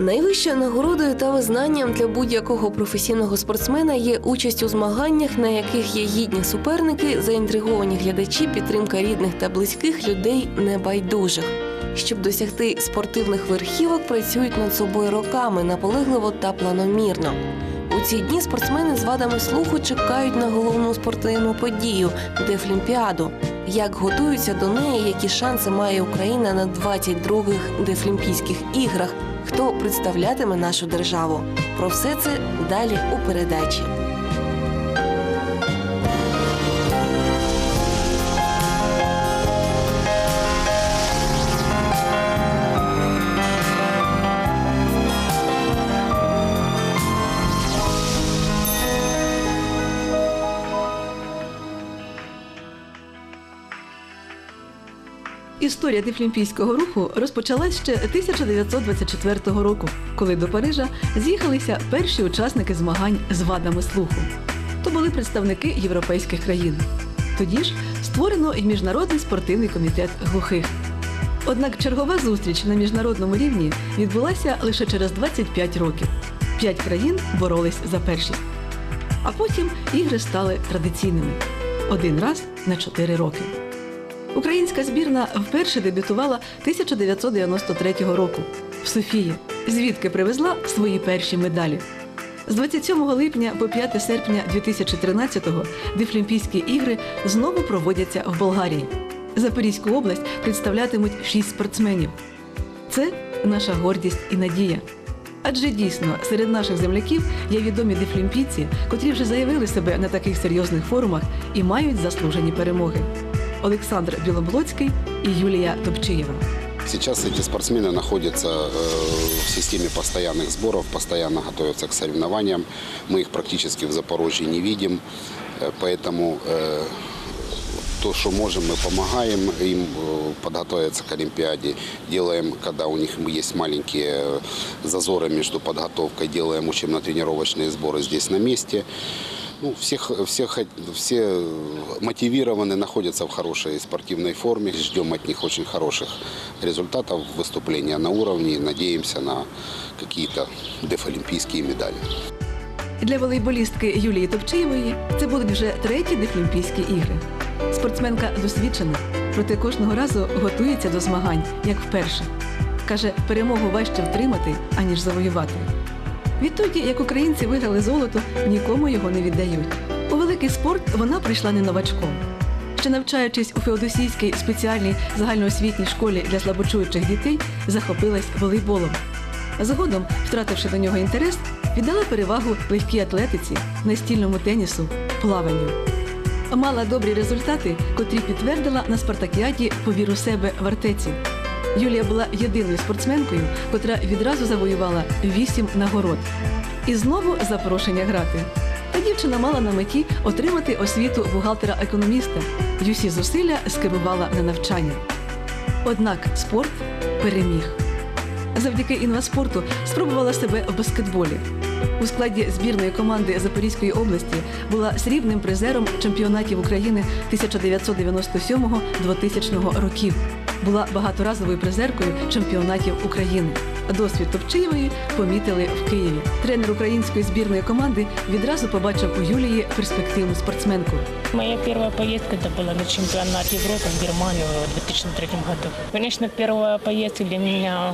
Найвищою нагородою та визнанням для будь-якого професійного спортсмена є участь у змаганнях, на яких є гідні суперники, заінтриговані глядачі, підтримка рідних та близьких людей небайдужих. Щоб досягти спортивних верхівок, працюють над собою роками наполегливо та планомірно. Ці дні спортсмени з вадами слуху чекають на головну спортивну подію Дефлімпіаду. Як готуються до неї, які шанси має Україна на 22-х Дефлімпійських іграх, хто представлятиме нашу державу. Про все це далі у передачі. Історія дефлімпійського руху розпочалась ще 1924 року, коли до Парижа з'їхалися перші учасники змагань з вадами слуху. То були представники європейських країн. Тоді ж створено й міжнародний спортивний комітет глухих. Однак чергова зустріч на міжнародному рівні відбулася лише через 25 років. П'ять країн боролись за першість. А потім ігри стали традиційними один раз на 4 роки. Українська збірна вперше дебютувала 1993 року в Софії, звідки привезла свої перші медалі. З 27 липня по 5 серпня 2013-го Дефлімпійські ігри знову проводяться в Болгарії. Запорізьку область представлятимуть шість спортсменів. Це наша гордість і надія. Адже дійсно серед наших земляків є відомі дефлімпійці, котрі вже заявили себе на таких серйозних форумах і мають заслужені перемоги. Олександр Білоблоцький і Юлія Топчиєва. Сейчас эти спортсмены находятся э, в системе постоянных сборов, постоянно готовятся к соревнованиям. Мы их практически в Запорожье не видим, э, поэтому э, то, что можем, мы помогаем им э, подготовиться к Олимпиаде. Делаем, когда у них есть маленькие э, зазоры между подготовкой, делаем учебно-тренировочные сборы здесь на месте. Ну, всех, всех, все мотивированы, находятся в хорошей спортивной форме. Ждем от них очень хороших результатов выступления на уровне надеемся на какие-то дефолимпийские медали. Для волейболістки Юлії Топчиєвої це будуть вже треті дефлімпійські ігри. Спортсменка досвідчена, проте кожного разу готується до змагань, як вперше. Каже, перемогу важче втримати, аніж завоювати. Відтоді, як українці виграли золото, нікому його не віддають. У великий спорт вона прийшла не новачком. Ще навчаючись у Феодосійській спеціальній загальноосвітній школі для слабочуючих дітей, захопилась волейболом. Згодом, втративши до нього інтерес, віддала перевагу легкій атлетиці, настільному тенісу, плаванню. Мала добрі результати, котрі підтвердила на спартакіаді повіру себе в артеці. Юлія була єдиною спортсменкою, котра відразу завоювала вісім нагород. І знову запрошення грати. Та дівчина мала на меті отримати освіту бухгалтера-економіста й усі зусилля скерувала на навчання. Однак спорт переміг. Завдяки інваспорту спробувала себе в баскетболі. У складі збірної команди Запорізької області була срібним призером чемпіонатів України 1997-2000 років Була багаторазовою призеркою чемпіонатів України. Досвід Топчиєвої помітили в Києві. Тренер української збірної команди відразу побачив у Юлії перспективну спортсменку. Моя первая поездка это была на чемпионат Европы в Германию в 2003 году. Конечно, первая поездка для меня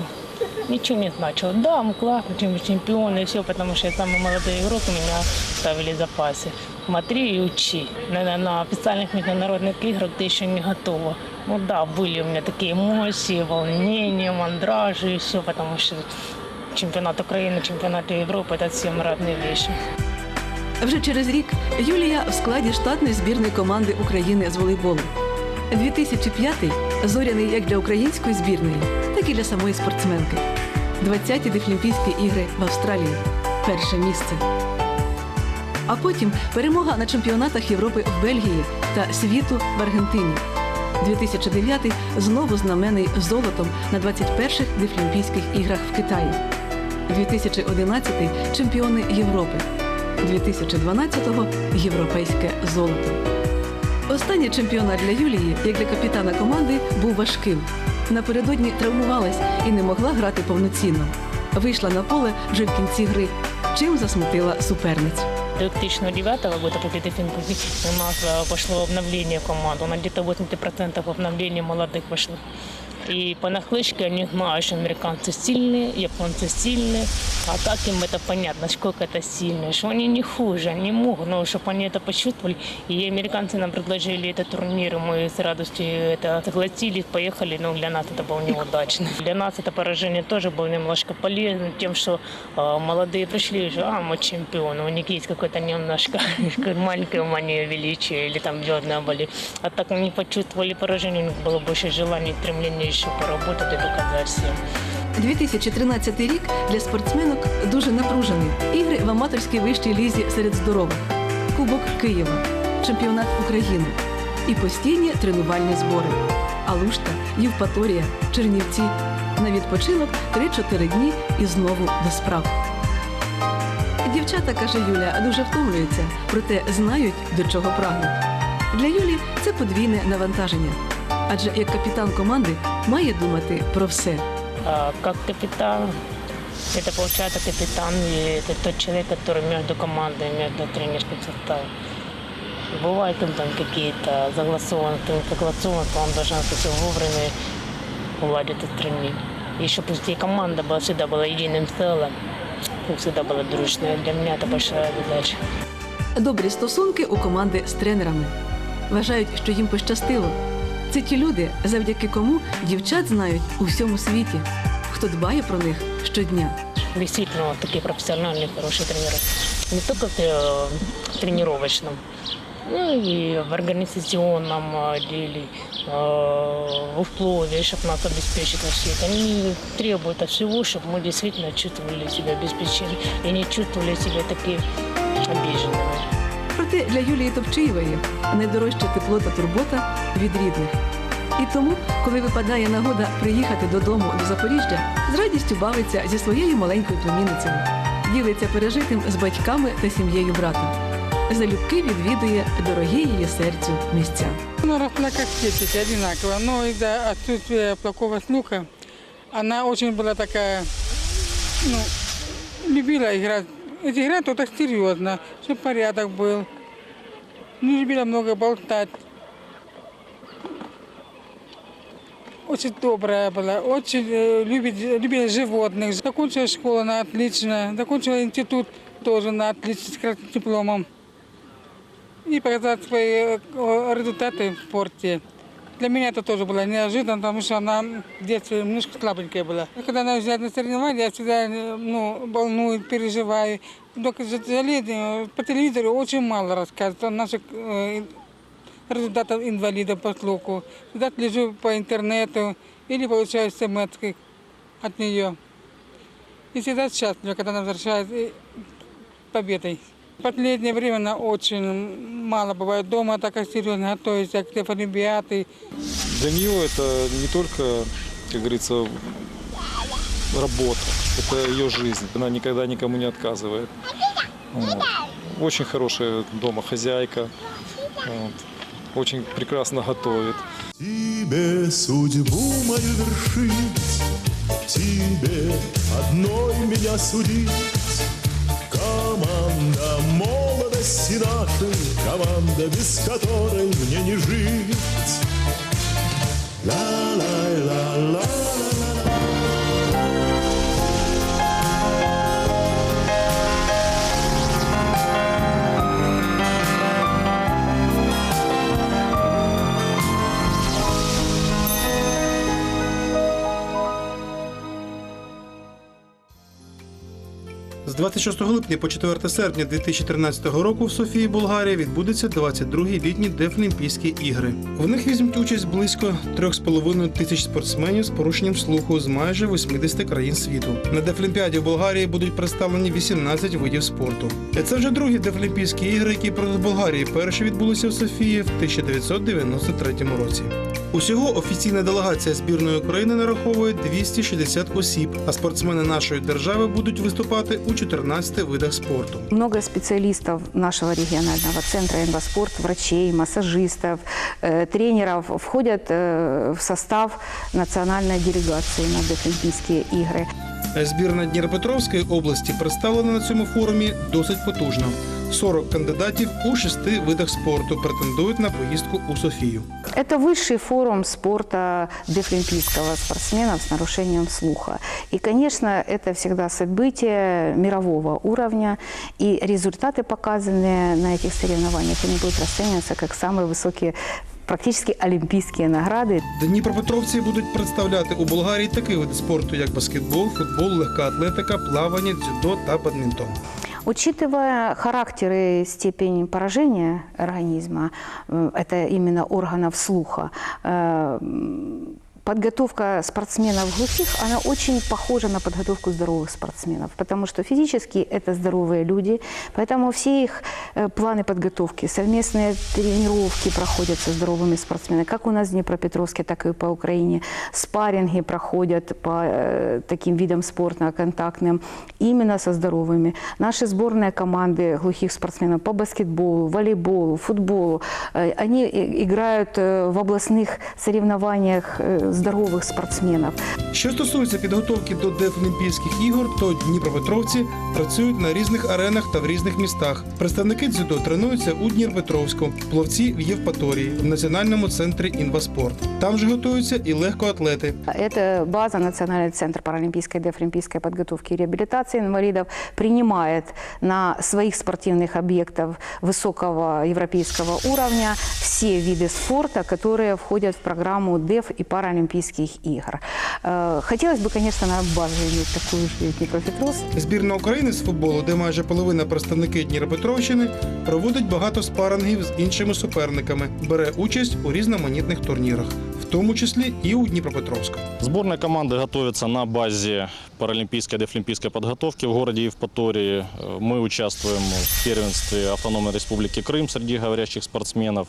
ничего не значила. Да, мы классно, чем чемпионы и все, потому что я самый молодой игрок, меня ставили в запасе. Смотри и учи. На, на официальных международных играх ты еще не готова. Ну да, были у меня такие эмоции, волнения, мандражи и все, потому что чемпионат Украины, чемпионат Европы это совсем разные вещи. Вже через рік Юлія в складі штатної збірної команди України з волейболу. 2005-й зоряний як для української збірної, так і для самої спортсменки. 20-ті Дефлімпійські ігри в Австралії. Перше місце. А потім перемога на чемпіонатах Європи в Бельгії та світу в Аргентині. 2009 знову знамений золотом на 21-х Дефлімпійських іграх в Китаї. 2011 чемпіони Європи. 2012-го європейське золото. Останній чемпіонат для Юлії, як для капітана команди, був важким. Напередодні травмувалась і не могла грати повноцінно. вийшла на поле вже в кінці гри, чим засмутила суперниць. 2009 года после Дефинкузи у нас э, пошло обновление команды. У нас где-то 80% обновления молодых пошло. И по нахлышке они знают, что американцы сильные, японцы сильные. А так им это понятно, насколько это сильно, что они не хуже, они могут, но чтобы они это почувствовали. И американцы нам предложили этот турнир, мы с радостью это согласились, поехали, но для нас это было неудачно. Для нас это поражение тоже было немножко полезно тем, что молодые пришли, что а, мы чемпионы, у них есть какое-то немножко маленькое мания величия или там звездная боли. А так они почувствовали поражение, у них было больше желания стремления еще поработать и доказать всем. 2013 рік для спортсменок дуже напружений. Ігри в аматорській вищій лізі серед здорових, Кубок Києва, чемпіонат України і постійні тренувальні збори. Алушта, Євпаторія, Чернівці. На відпочинок 3-4 дні і знову до справ. Дівчата, каже Юля, дуже втомлюються, проте знають, до чого прагнуть. Для Юлі це подвійне навантаження. Адже як капітан команди має думати про все. А как капитан, это получается капитан, и это тот человек, который между командой, между тренерским составом. Бывают там, там какие-то согласованности, согласованности, он должен это все вовремя уладить и устранить. И чтобы и команда была, всегда была единым целым, и всегда была дружная. Для меня это большая задача. Добрі стосунки у команди з тренерами. Вважають, що їм пощастило. Це ті люди, завдяки кому дівчат знають у всьому світі, хто дбає про них щодня. Действительно, вот такие профессиональные, хорошие тренеры. Не только в э, тренировочном, ну и в организационном э, деле, э, в условиях, чтобы нас обеспечить во всех. Они требуют от всего, чтобы мы действительно чувствовали себя обеспеченными и не чувствовали себя такими обиженными. Проте для Юлії Товчиєвої найдорожче тепло та турбота від рідних. І тому, коли випадає нагода приїхати додому до Запоріжжя, з радістю бавиться зі своєю маленькою племінницею, ділиться пережитим з батьками та сім'єю брата. Залюбки відвідує дорогі її серцю місця. Она росла как дети, одинаково. Но из-за отсутствия плохого слуха она очень была такая, ну, любила играть. Эти играть то так серьезно, чтобы порядок был. Не любила много болтать. Очень добрая была, очень э, любит, любила животных. Закончила школу на отлично, закончила институт тоже на отлично, с красным дипломом и показать свои э, результаты в спорте. Для меня это тоже было неожиданно, потому что она в детстве немножко слабенькая была. И Когда она уезжает на соревнования, я всегда э, ну, волнуюсь, переживаю. Только, к сожалению, по телевизору очень мало рассказывают о наших э, результатах инвалидов по слуху. Всегда лежу по интернету или получаю смс от нее. И всегда счастлива, когда она возвращается э, победой. В последнее время она очень мало бывает дома, так как серьезно готовится к Олимпиады. Для нее это не только, как говорится, работа, это ее жизнь. Она никогда никому не отказывает. Вот. Очень хорошая дома хозяйка. Вот. Очень прекрасно готовит. Тебе судьбу мою вершить, тебе одной меня судить. Команда молодости даты, команда, без которой мне не жить. 26 липня по 4 серпня 2013 року в Софії, Болгарія, відбудуться 22-гі літні Дефлімпійські ігри. В них візьмуть участь близько 3,5 тисяч спортсменів з порушенням слуху з майже 80 країн світу. На Дефлімпіаді в Болгарії будуть представлені 18 видів спорту. І Це вже другі Дефлімпійські ігри, які проти Болгарії перші відбулися в Софії в 1993 році. Усього офіційна делегація збірної України нараховує 260 осіб, а спортсмени нашої держави будуть виступати у 14 видах спорту. Много специалистов нашего регионального центра инваспорт, врачей, массажистов, э, тренеров входят э, в состав национальной делегации на Дефлимпийские игры. Збірна Дніпропетровської області представлена на цьому форумі досить потужно. 40 кандидатів у шести видах спорту претендують на поїздку у Софію. Это высший форум спорта дефлимпийского спортсменов с нарушением слуха. И, конечно, это всегда событие мирового уровня, и результаты, показанные на этих соревнованиях, они будут расцениваться как самые высокие практически олимпийские награды. Дніпропетровці будуть представляти у Болгарії такі види спорту, як баскетбол, футбол, легка атлетика, плавання, дзюдо та бадмінтон. Учитывая характер и степень поражения организма, э, это именно органов слуха, э, м, подготовка спортсменов глухих, она очень похожа на подготовку здоровых спортсменов, потому что физически это здоровые люди, поэтому все их э, планы подготовки, совместные тренировки проходят со здоровыми спортсменами, как у нас в Днепропетровске, так и по Украине. Спарринги проходят по э, таким видам спорта контактным именно со здоровыми. Наши сборные команды глухих спортсменов по баскетболу, волейболу, футболу, э, они играют в областных соревнованиях э, здоровых спортсменов. Що стосується підготовки до Дефлімпійських ігор, то дніпропетровці працюють на різних аренах та в різних містах. Представники дзюдо тренуються у Дніпропетровську, пловці в Євпаторії, в Національному центрі інваспорт. Там же готуються і легкоатлети. Это база Национальный центр паралимпийской и дефлимпийской подготовки и реабилитации инвалидов принимает на своих спортивных объектов высокого европейского уровня все виды спорта, которые входят в программу ДЕФ и Паралимпийских игр. Э, Хотелось бы, конечно, на базу иметь такую же в Днепропетровске. Збірна України з футболу, де майже половина представники Дніпропетровщини, проводить багато спарингів з іншими суперниками, бере участь у різноманітних турнірах, в тому числі і у Дніпропетровську. Сборная команды готовится на базе паралимпийской и дефлимпийской подготовки в городе Евпатории. Э, Мы участвуем в первенстве Автономной Республики Крым среди говорящих спортсменов.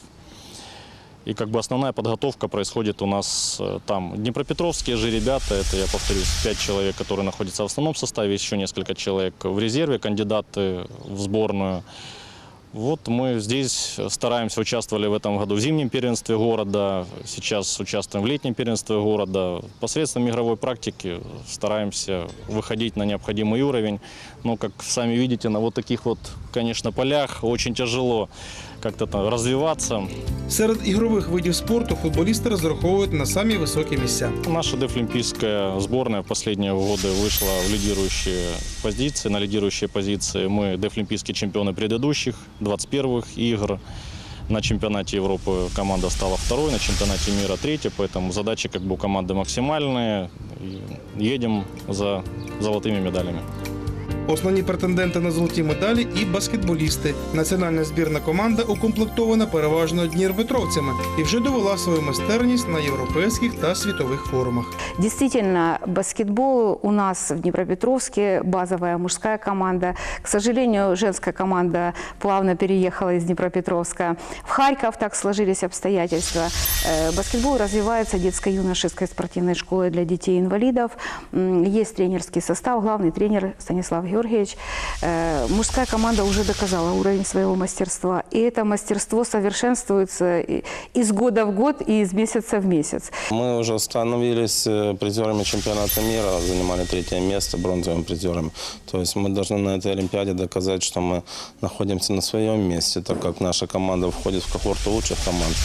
И как бы основная подготовка происходит у нас э, там. Днепропетровские же ребята, это, я повторюсь, пять человек, которые находятся в основном составе, еще несколько человек в резерве, кандидаты в сборную. Вот мы здесь стараемся, участвовали в этом году в зимнем первенстве города, сейчас участвуем в летнем первенстве города. Посредством игровой практики стараемся выходить на необходимый уровень. Но, как сами видите, на вот таких вот, конечно, полях очень тяжело как-то там развиваться. Серед ігрових видів спорту футболісти розраховують на самі високі місця. Наша дефлимпийская сборная в последние годы вышла в лидирующие позиции. На лидирующие позиции мы дефлимпийские чемпионы предыдущих 21-х игр. На чемпионате Европы команда стала второй, на чемпионате мира третьей, поэтому задачи как бы у команды максимальные. И Едем за золотыми медалями. Основні претенденти на золоті медалі і баскетболісти. Національна збірна команда укомплектована переважно дніпропетровцями і вже довела свою майстерність на європейських та світових форумах. Действительно, баскетбол у нас в Днепропетровске базовая мужская команда. К сожалению, женская команда плавно переехала из Днепропетровска. В Харьков так сложились обстоятельства. Э, Баскетбол развивается детско-юношеской спортивной школой для детей-инвалидов. Есть тренерский состав, главный тренер Станислав Георгиевич. Э, Мужская команда уже доказала уровень своего мастерства. И это мастерство совершенствуется и- из года в год и из месяца в месяц. Мы уже становились э, призерами чемпионата мира, занимали третье место, бронзовыми призерами. То есть мы должны на этой Олимпиаде доказать, что мы находимся на своем месте, так как наша команда входит в когорту лучших команд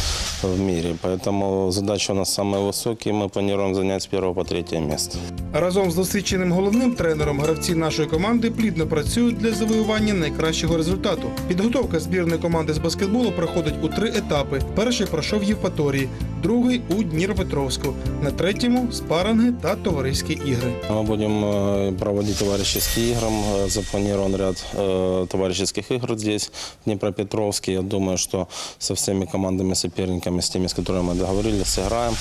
в мире. Поэтому задачи у нас самые высокие, мы планируем занять с первого по третье место. Разом з досвідченим головним тренером гравці нашої команди плідно працюють для завоювання найкращого результату. Підготовка збірної команди з баскетболу проходить у три етапи. Перший пройшов в Євпаторії, другий у Дніпропетровську, на третьому спаранги та товариські ігри. Мы будем э, проводить товарищеские игры. Э, Запланирован ряд э, товарищеских игр здесь, в Днепропетровске. Я думаю, что со всеми командами, соперниками, с теми, с которыми мы договорились, сыграем.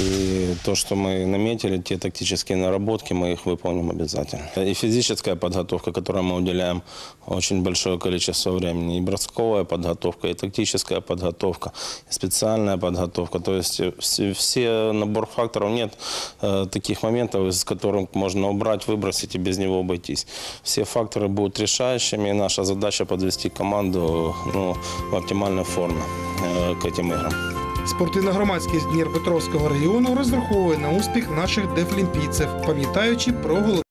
И то, что мы наметили, те тактические наработки, мы их выполним обязательно. И физическая подготовка, которой мы уделяем очень большое количество времени. И бросковая подготовка, и тактическая подготовка, и специальная подготовка. То есть э, все, все набор факторов. Нет э, таких моментов, из которых можно убрать, выбросить и без него обойтись. Все факторы будут решающими, и наша задача подвести команду ну, в оптимальной форме э, к этим играм. Спортивна громадськість Дніпропетровського регіону розраховує на успіх наших дефлімпійців, пам'ятаючи про голову.